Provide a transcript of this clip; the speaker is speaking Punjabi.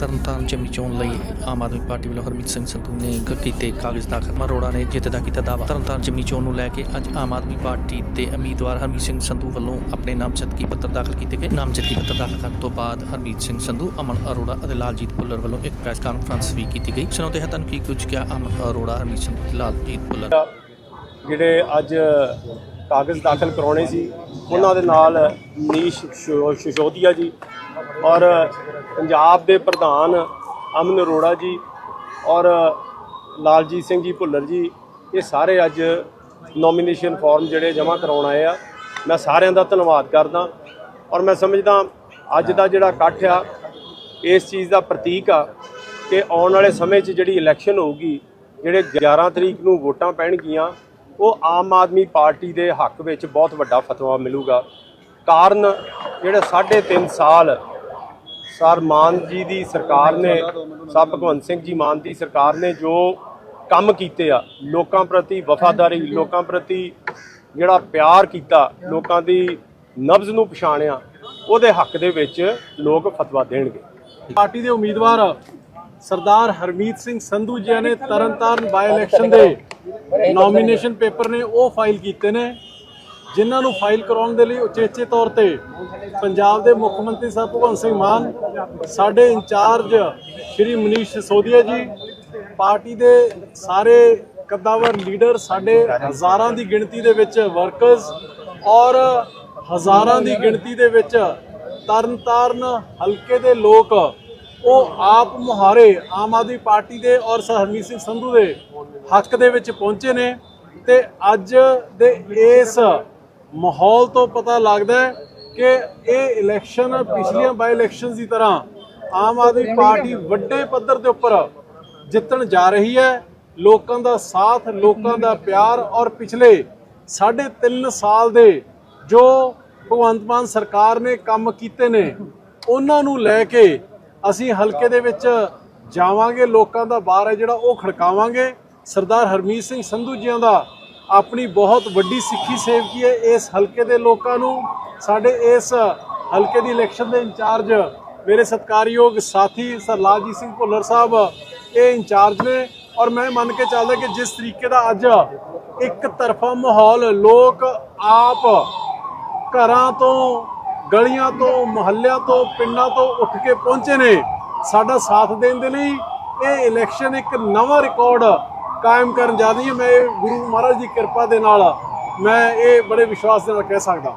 ਤਰਨਤਾਰਨ ਜ਼ਿਮਨੀ ਚੋਣ ਲਈ ਆਮ ਆਦਮੀ ਪਾਰਟੀ ਵੱਲੋਂ ਹਰਮੀਤ ਸਿੰਘ ਸੰਧੂ ਨੇ ਕੀਤੇ ਕਾਗਜ਼ ਦਾਖਲ ਮਰੋੜਾ ਨੇ ਜਿੱਤ ਦਾ ਕੀਤਾ ਦਾਅਵਾ। ਤਰਨਤਾਰਨ ਜ਼ਿਮਨੀ ਚੋਣ ਨੂੰ ਲੈ ਕੇ ਅੱਜ ਆਮ ਆਦਮੀ ਪਾਰਟੀ ਦੇ ਉਮੀਦਵਾਰ ਹਰਮੀਤ ਸਿੰਘ ਸੰਧੂ ਵੱਲੋਂ ਆਪਣੇ ਨਾਮਜ਼ਦਗੀ ਪੱਤਰ ਦਾਖਲ ਕੀਤੇ ਗਏ। ਨਾਮਜ਼ਦਗੀ ਪੱਤਰ ਦਾਖਲ ਕਰਨ ਤੋਂ ਬਾਅਦ ਹਰਮੀਤ ਸਿੰਘ ਸੰਧੂ, ਅਮਨ ਅਰੋੜਾ ਅਤੇ ਲਾਲਜੀਤ ਭੁੱਲਰ ਵੱਲੋਂ ਇੱਕ ਪ੍ਰੈਸ ਕਾਨਫਰੰਸ ਵੀ ਕੀਤੀ ਗਈ। ਸੁਣਾਉਂਦੇ ਹਾਂ ਤੁਹਾਨੂੰ ਕੀ ਕੁਝ ਕਿਹਾ ਅਮਨ ਅਰੋੜਾ, ਹਰਮੀਤ ਸੰਧੂ ਲਾਲਜੀਤ ਭੁੱਲਰ। ਜਿਹੜੇ ਅੱਜ ਕਾਗਜ਼ ਦਾਖਲ ਕਰਾਉਣੇ ਸੀ, ਉਹਨਾਂ ਦੇ ਨਾਲ ਮਨੀਸ਼ ਸ਼ਿਸ਼ੋਦੀਆ ਜੀ ਔਰ ਪੰਜਾਬ ਦੇ ਪ੍ਰਧਾਨ ਅਮਨ ਅਰੋੜਾ ਜੀ ਔਰ ਲਾਲਜੀਤ ਸਿੰਘ ਜੀ ਭੁੱਲਰ ਜੀ, ਇਹ ਸਾਰੇ ਅੱਜ ਨੋਮੀਨੇਸ਼ਨ ਫਾਰਮ ਜਿਹੜੇ ਜਮ੍ਹਾਂ ਕਰਾਉਣ ਆਏ ਆ। ਮੈਂ ਸਾਰਿਆਂ ਦਾ ਧੰਨਵਾਦ ਕਰਦਾ ਔਰ ਮੈਂ ਸਮਝਦਾ ਅੱਜ ਦਾ ਜਿਹੜਾ ਇਕੱਠ ਆ, ਇਸ ਚੀਜ਼ ਦਾ ਪ੍ਰਤੀਕ ਆ ਕਿ ਆਉਣ ਵਾਲੇ ਸਮੇਂ 'ਚ ਜਿਹੜੀ ਇਲੈਕਸ਼ਨ ਹੋਊਗੀ, ਜਿਹੜੇ 11 ਤਰੀਕ ਨੂੰ ਵੋਟਾਂ ਪੈਣਗੀਆਂ, ਉਹ ਆਮ ਆਦਮੀ ਪਾਰਟੀ ਦੇ ਹੱਕ ਵਿੱਚ ਬਹੁਤ ਵੱਡਾ ਫਤਵਾ ਮਿਲੂਗਾ। ਕਾਰਨ ਜਿਹੜੇ 3.5 ਸਾਲ ਸਰ, ਮਾਨ ਜੀ ਦੀ ਸਰਕਾਰ ਨੇ, ਸਰ, ਭਗਵੰਤ ਸਿੰਘ ਜੀ ਮਾਨ ਦੀ ਸਰਕਾਰ ਨੇ ਜੋ ਕੰਮ ਕੀਤੇ ਆ, ਲੋਕਾਂ ਪ੍ਰਤੀ ਵਫਾਦਾਰੀ, ਲੋਕਾਂ ਪ੍ਰਤੀ ਜਿਹੜਾ ਪਿਆਰ ਕੀਤਾ, ਲੋਕਾਂ ਦੀ ਨਬਜ਼ ਨੂੰ ਪਛਾਣਿਆ, ਉਹਦੇ ਹੱਕ ਦੇ ਵਿੱਚ ਲੋਕ ਫਤਵਾ ਦੇਣਗੇ। ਪਾਰਟੀ ਦੇ ਉਮੀਦਵਾਰ ਸਰਦਾਰ ਹਰਮੀਤ ਸਿੰਘ ਸੰਧੂ ਜੀ ਨੇ ਤਰਨਤਾਰਨ ਬਾਈ ਇਲੈਕਸ਼ਨ ਦੇ ਨੋਮੀਨੇਸ਼ਨ ਪੇਪਰ ਨੇ ਉਹ ਫਾਈਲ ਕੀਤੇ ਨੇ। ਜਿਨ੍ਹਾਂ ਨੂੰ ਫਾਈਲ ਕਰਾਉਣ ਦੇ ਲਈ ਉਚੇਚੇ ਤੌਰ ਤੇ ਪੰਜਾਬ ਦੇ ਮੁੱਖ ਮੰਤਰੀ ਸਾਹਿਬ ਭਗਵੰਤ ਸਿੰਘ ਮਾਨ, ਸਾਡੇ ਇੰਚਾਰਜ ਸ਼੍ਰੀ ਮਨੀਸ਼ ਸਿਸੋਦੀਆ ਜੀ, ਪਾਰਟੀ ਦੇ ਸਾਰੇ ਕੱਦਾਵਰ ਲੀਡਰ, ਸਾਡੇ ਹਜ਼ਾਰਾਂ ਦੀ ਗਿਣਤੀ ਦੇ ਵਿੱਚ ਵਰਕਰਸ ਔਰ ਹਜ਼ਾਰਾਂ ਦੀ ਗਿਣਤੀ ਦੇ ਵਿੱਚ ਤਰਨਤਾਰਨ ਹਲਕੇ ਦੇ ਲੋਕ, ਉਹ ਆਪ ਮੁਹਾਰੇ ਆਮ ਆਦਮੀ ਪਾਰਟੀ ਦੇ ਔਰ ਸਰ ਹਰਮੀਤ ਸਿੰਘ ਸੰਧੂ ਦੇ ਹੱਕ ਦੇ ਵਿੱਚ ਪਹੁੰਚੇ ਨੇ ਤੇ ਅੱਜ ਦੇ ਇਸ ਮਾਹੌਲ ਤੋਂ ਪਤਾ ਲੱਗਦਾ ਹੈ ਕਿ ਇਹ ਇਲੈਕਸ਼ਨ ਪਿਛਲੀਆਂ ਬਾਈ ਇਲੈਕਸ਼ਨਸ ਦੀ ਤਰ੍ਹਾਂ ਆਮ ਆਦਮੀ ਪਾਰਟੀ ਵੱਡੇ ਪੱਧਰ ਦੇ ਉੱਪਰ ਜਿੱਤਣ ਜਾ ਰਹੀ ਹੈ। ਲੋਕਾਂ ਦਾ ਸਾਥ, ਲੋਕਾਂ ਦਾ ਪਿਆਰ ਔਰ ਪਿਛਲੇ ਸਾਢੇ ਤਿੰਨ ਸਾਲ ਦੇ ਜੋ ਭਗਵੰਤ ਮਾਨ ਸਰਕਾਰ ਨੇ ਕੰਮ ਕੀਤੇ ਨੇ, ਉਹਨਾਂ ਨੂੰ ਲੈ ਕੇ ਅਸੀਂ ਹਲਕੇ ਦੇ ਵਿੱਚ ਜਾਵਾਂਗੇ। ਲੋਕਾਂ ਦਾ ਬਾਰ ਹੈ ਜਿਹੜਾ ਉਹ ਖੜਕਾਵਾਂਗੇ। ਸਰਦਾਰ ਹਰਮੀਤ ਸਿੰਘ ਸੰਧੂ ਜੀਆਂ ਦਾ ਆਪਣੀ ਬਹੁਤ ਵੱਡੀ ਸਿੱਖੀ ਸੇਵਕੀ ਹੈ। ਇਸ ਹਲਕੇ ਦੇ ਲੋਕਾਂ ਨੂੰ, ਸਾਡੇ ਇਸ ਹਲਕੇ ਦੀ ਇਲੈਕਸ਼ਨ ਦੇ ਇੰਚਾਰਜ, ਮੇਰੇ ਸਤਿਕਾਰਯੋਗ ਸਾਥੀ ਸਰ ਲਾਲਜੀਤ ਸਿੰਘ ਭੁੱਲਰ ਸਾਹਿਬ, ਇਹ ਇੰਚਾਰਜ ਨੇ। ਔਰ ਮੈਂ ਮੰਨ ਕੇ ਚੱਲਦਾ ਕਿ ਜਿਸ ਤਰੀਕੇ ਦਾ ਅੱਜ ਇੱਕ ਤਰਫਾ ਮਾਹੌਲ ਲੋਕ ਆਪ ਘਰਾਂ ਤੋਂ, ਗਲੀਆਂ ਤੋਂ, ਮੁਹੱਲਿਆਂ ਤੋਂ, ਪਿੰਡਾਂ ਤੋਂ ਉੱਠ ਕੇ ਪਹੁੰਚੇ ਨੇ, ਸਾਡਾ ਸਾਥ ਦੇਣ ਦੇ ਲਈ ਇਹ ਇਲੈਕਸ਼ਨ ਇੱਕ ਨਵਾਂ ਰਿਕਾਰਡ ਕਾਇਮ ਕਰਨ ਜਾ ਰਹੀ ਹੈ। ਮੈਂ ਇਹ ਗੁਰੂ ਮਹਾਰਾਜ ਦੀ ਕਿਰਪਾ ਦੇ ਨਾਲ ਮੈਂ ਇਹ ਬੜੇ ਵਿਸ਼ਵਾਸ ਦੇ ਨਾਲ ਕਹਿ ਸਕਦਾ।